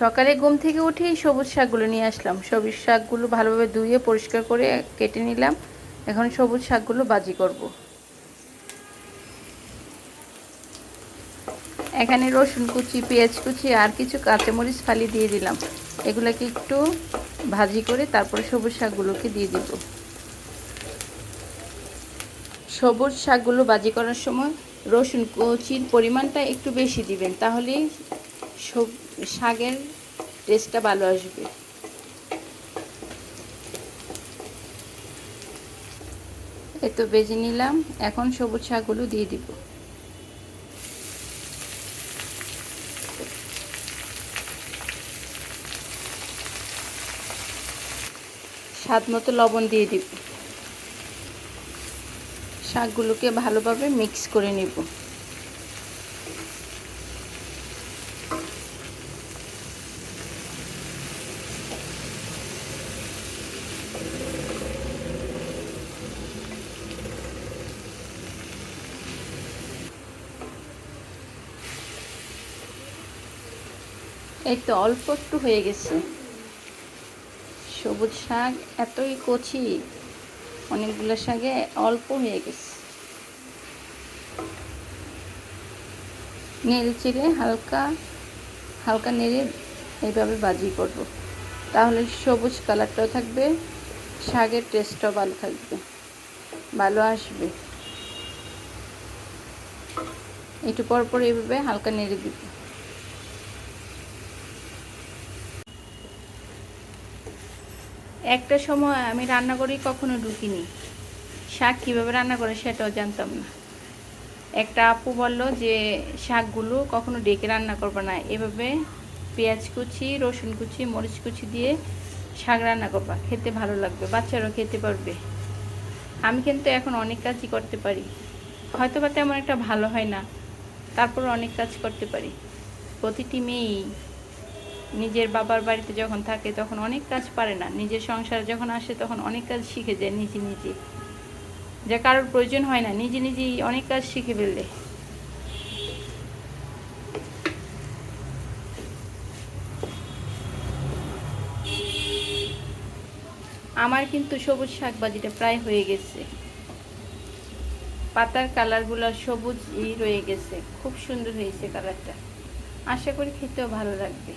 সকালে ঘুম থেকে উঠেই সবুজ শাকগুলো নিয়ে আসলাম। সবুজ শাকগুলো ভালোভাবে ধুয়ে পরিষ্কার করে কেটে নিলাম। এখন সবুজ শাকগুলো বাজি করব। এখানে রসুন কুচি, পেঁয়াজ কুচি আর কিছু কাঁচামরিচ ফালি দিয়ে দিলাম। এগুলোকে একটু ভাজি করে তারপরে সবুজ শাকগুলোকে দিয়ে দিব। সবুজ শাকগুলো ভাজি করার সময় রসুন কুচির পরিমাণটা একটু বেশি দিবেন তাহলে সব শাকের টেস্টটা ভালো আসবে। এই তো বেজে নিলাম, এখন সবুজ শাকগুলো দিয়ে দিব। স্বাদ মতো লবণ দিয়ে দিব। শাকগুলোকে ভালোভাবে মিক্স করে নেব। এই তো অল্প একটু হয়ে গেছে। সবুজ শাক এতই কচি, অনেকগুলো শাকে অল্প হয়ে গেছে। নেড়ে চেড়ে হালকা হালকা নেড়ে এইভাবে বাজি করব। তাহলে সবুজ কালারটাও থাকবে, শাকের টেস্টটাও ভালো থাকবে, ভালো আসবে। একটু পর পর এইভাবে হালকা নেড়ে দিব। একটা সময় আমি রান্না করি, কখনো ঢুকিনি। শাক কীভাবে রান্না করে সেটাও জানতাম না। একটা আপু বলল যে, শাকগুলো কখনো ডেকে রান্না করবে না। এভাবে পেঁয়াজ কুচি, রসুন কুচি, মরিচ কুচি দিয়ে শাক রান্না করবা। খেতে ভালো লাগবে, বাচ্চারাও খেতে পারবে। আমি কিন্তু এখন অনেক কাজই করতে পারি। হয়তো বা তেমন একটা ভালো হয় না তারপর অনেক কাজ করতে পারি। প্রতিটি মেয়েই নিজের বাবার বাড়িতে যখন থাকে তখন অনেক কাজ পারে না। নিজের সংসারে যখন আসে তখন অনেক কাজ শিখে যায় নিজে নিজে। যা কারোর প্রয়োজন হয় না, নিজে নিজেই অনেক কাজ শিখে ফেললে। আমার কিন্তু সবুজ শাক ভাজিটা প্রায় হয়ে গেছে। পাতার কালারগুলো সবুজ রয়ে গেছে। খুব সুন্দর হয়েছে কালারটা। আশা করি খেতেও ভালো লাগবে।